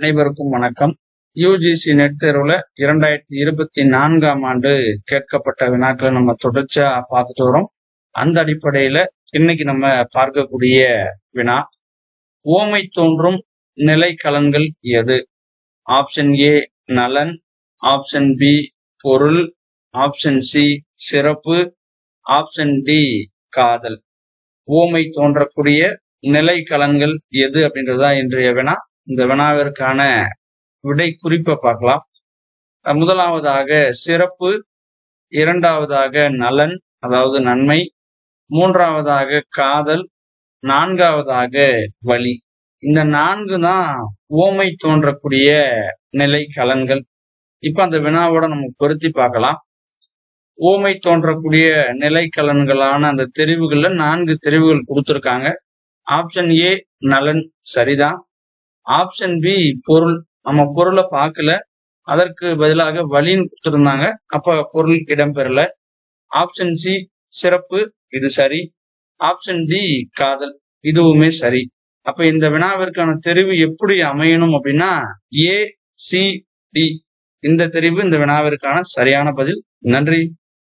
அனைவருக்கும் வணக்கம். UGC net தேர்வுல இரண்டாயிரத்தி இருபத்தி நான்காம் ஆண்டு கேட்கப்பட்ட வினாக்களை நம்ம தொடர்ச்சியா பார்த்துட்டு வரோம். அந்த அடிப்படையில இன்னைக்கு நம்ம பார்க்கக்கூடிய வினா ஓமை தோன்றும் நிலை கலன்கள் எது? ஆப்ஷன் ஏ நலன். ஆப்ஷன் பி பொருள். ஆப்ஷன் சி சிறப்பு. ஆப்ஷன் டி காதல். ஓமை தோன்றக்கூடிய நிலைக்கலன்கள் எது அப்படின்றதா இன்றைய வினா. இந்த வினாவிற்கான விடை குறிப்பை பார்க்கலாம். முதலாவதாக சிறப்பு இரண்டாவதாக நலன் அதாவது நன்மை மூன்றாவதாக காதல் நான்காவதாக வழி இந்த நான்கு தான் ஓமை தோன்றக்கூடிய நிலை கலன்கள். இப்ப அந்த வினாவோட நம்ம பொருத்தி பார்க்கலாம். ஓமை தோன்றக்கூடிய நிலை கலன்களான அந்த தெரிவுகள்ல நான்கு தெரிவுகள் கொடுத்துருக்காங்க. ஆப்ஷன் ஏ நலன் சரிதான். ஆப்ஷன் பி பொருள். நம்ம பொருளை பார்க்கல. அதற்கு பதிலாக வழின்னு கொடுத்துருந்தாங்க. அப்ப பொருள் இடம்பெறல ஆப்ஷன் சி சிறப்பு. இது சரி. ஆப்ஷன் டி காதல். இதுவுமே சரி. அப்ப இந்த வினாவிற்கான தெரிவு எப்படி அமையணும் அப்படின்னா ஏ சி டி இந்த தெரிவு இந்த வினாவிற்கான சரியான பதில். நன்றி.